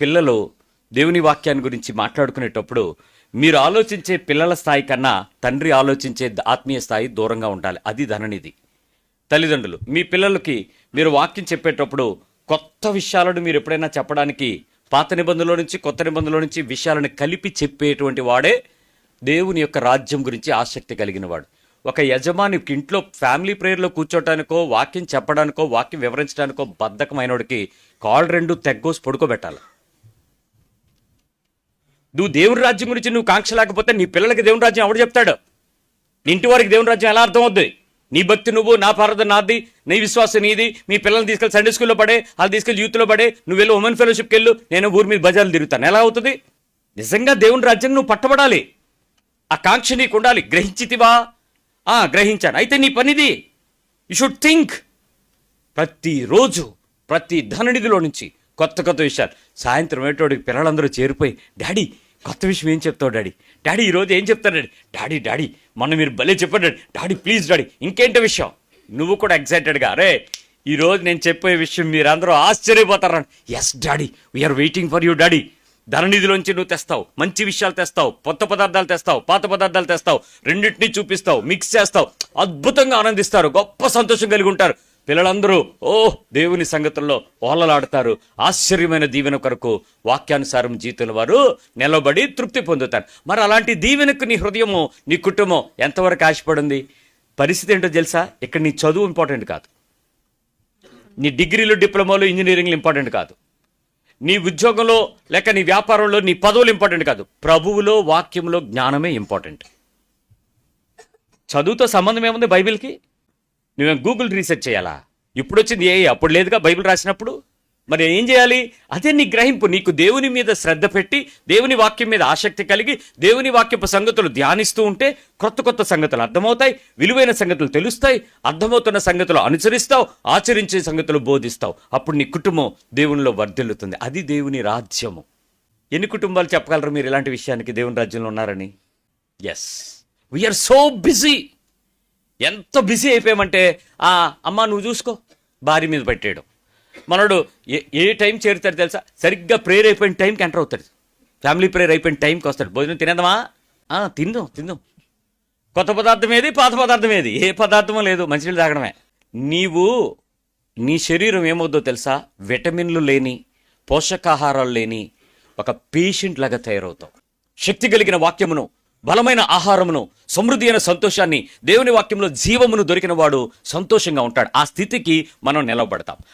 పిల్లలు దేవుని వాక్యాన్ని గురించి మాట్లాడుకునేటప్పుడు మీరు ఆలోచించే పిల్లల స్థాయి కన్నా తండ్రి ఆలోచించే ఆత్మీయ స్థాయి దూరంగా ఉండాలి. అది ధననిధి. తల్లిదండ్రులు మీ పిల్లలకి మీరు వాక్యం చెప్పేటప్పుడు కొత్త విషయాలను మీరు ఎప్పుడైనా చెప్పడానికి పాత నిబంధనలో నుంచి కొత్త నిబంధనలో నుంచి విషయాలను కలిపి చెప్పేటువంటి వాడే దేవుని యొక్క రాజ్యం గురించి ఆసక్తి కలిగిన వాడు ఒక యజమాని ఇంట్లో ఫ్యామిలీ ప్రేయర్లో కూర్చోటానికో వాక్యం చెప్పడానికో వాక్యం వివరించడానికో బద్ధకమైనడికి కాళ్ళు రెండు తెగ్గోసి పడుకోబెట్టాలి. నువ్వు దేవుని రాజ్యం గురించి నువ్వు కాంక్ష లేకపోతే నీ పిల్లలకి దేవుని రాజ్యం ఎవడు చెప్తాడు? నీ ఇంటి వారికి దేవుని రాజ్యం ఎలా అర్థం అవుద్ది నీ భక్తి నువ్వు నా ప్రార్థన నాది నీ విశ్వాసం నీది. మీ పిల్లల్ని తీసుకెళ్ళి సండే స్కూల్లో పడే వాళ్ళు తీసుకెళ్ళి యూత్లో పడే నువ్వు వెళ్ళి ఉమెన్ ఫెలోషిప్కి వెళ్ళు నేను ఊరి మీద బజార్లు తిరుగుతాను. ఎలా అవుతుంది? నిజంగా దేవుని రాజ్యం నువ్వు పట్టబడాలి. ఆ కాంక్ష నీకు ఉండాలి. గ్రహించితివా? ఆ గ్రహించాను. అయితే నీ పనిది. యు షుడ్ థింక్ ప్రతిరోజు ప్రతి ధననిధిలో నుంచి కొత్త కొత్త విషయాలు. సాయంత్రం ఏటోడికి పిల్లలందరూ చేరిపోయి డాడీ కొత్త విషయం ఏం చెప్తావు డాడీ? డాడీ ఈరోజు ఏం చెప్తాడు డాడీ? డాడీ డాడీ మొన్న మీరు భలే చెప్పాడు డాడీ. డాడీ ప్లీజ్ డాడీ ఇంకేంటి విషయం? నువ్వు కూడా ఎగ్జైటెడ్గా అరే ఈరోజు నేను చెప్పే విషయం మీరందరూ ఆశ్చర్యపోతారు? Yes daddy we are waiting for you daddy. ధననిధిలోంచి నువ్వు తెస్తావు మంచి విషయాలు తెస్తావు కొత్త పదార్థాలు తెస్తావు పాత పదార్థాలు తెస్తావు రెండింటినీ చూపిస్తావు మిక్స్ చేస్తావు అద్భుతంగా ఆనందిస్తారు గొప్ప సంతోషం కలిగి ఉంటారు. పిల్లలందరూ ఓ దేవుని సంగతుల్లో ఓలలాడతారు. ఆశ్చర్యమైన దీవెన కొరకు వాక్యానుసారం జీతుల వారు నిలబడి తృప్తి పొందుతారు. మరి అలాంటి దీవెనకు నీ హృదయము నీ కుటుంబం ఎంతవరకు ఆశపడింది? పరిస్థితి ఏంటో తెలుసా? ఇక్కడ నీ చదువు ఇంపార్టెంట్ కాదు. నీ డిగ్రీలు డిప్లొమాలు ఇంజనీరింగ్లు ఇంపార్టెంట్ కాదు. నీ ఉద్యోగంలో లేక నీ వ్యాపారంలో నీ పదవులు ఇంపార్టెంట్ కాదు. ప్రభువులో వాక్యంలో జ్ఞానమే ఇంపార్టెంట్ చదువుతో సంబంధం ఏముంది బైబిల్కి? నువ్వేం గూగుల్ రీసెర్చ్ చేయాలా? ఇప్పుడు వచ్చింది ఏ అప్పుడు లేదుగా బైబిల్ రాసినప్పుడు? మరి ఏం చేయాలి? అదే నీ గ్రహింపు. నీకు దేవుని మీద శ్రద్ధ పెట్టి దేవుని వాక్యం మీద ఆసక్తి కలిగి దేవుని వాక్యపు సంగతులు ధ్యానిస్తూ ఉంటే కొత్త కొత్త సంగతులు అర్థమవుతాయి విలువైన సంగతులు తెలుస్తాయి అర్థమవుతున్న సంగతులు అనుసరిస్తావు ఆచరించే సంగతులు బోధిస్తావు. అప్పుడు నీ కుటుంబం దేవునిలో వర్ధిల్లుతుంది. అది దేవుని రాజ్యము. ఎన్ని కుటుంబాలు చెప్పగలరు మీరు ఇలాంటి విషయానికి? దేవుని రాజ్యంలో ఉన్నారని? Yes we are so busy ఎంత బిజీ అయిపోయామంటే ఆ అమ్మ నువ్వు చూసుకో. భార్య మీద పెట్టేయడం. మనోడు ఏ ఏ టైం చేరుతాడు తెలుసా? సరిగ్గా ప్రేయర్ అయిపోయిన టైంకి ఎంటర్ అవుతాడు. ఫ్యామిలీ ప్రేయర్ అయిపోయిన టైంకి వస్తాడు. భోజనం తినేద్దామా? ఆ, తిందాం తిందాం. కొత్త పదార్థం ఏది? పాత పదార్థం ఏది? ఏ పదార్థమో లేదు. మంచినీళ్ళు తాగడమే. నీవు నీ శరీరం ఏమవుద్దో తెలుసా? విటమిన్లు లేని పోషకాహారాలు లేని ఒక పేషెంట్ లాగా తయారవుతావు. శక్తి కలిగిన వాక్యమును బలమైన ఆహారమును సమృద్ధి అయిన సంతోషాన్ని దేవుని వాక్యంలో జీవమును దొరికిన వాడు సంతోషంగా ఉంటాడు. ఆ స్థితికి మనం నిలబడతాం.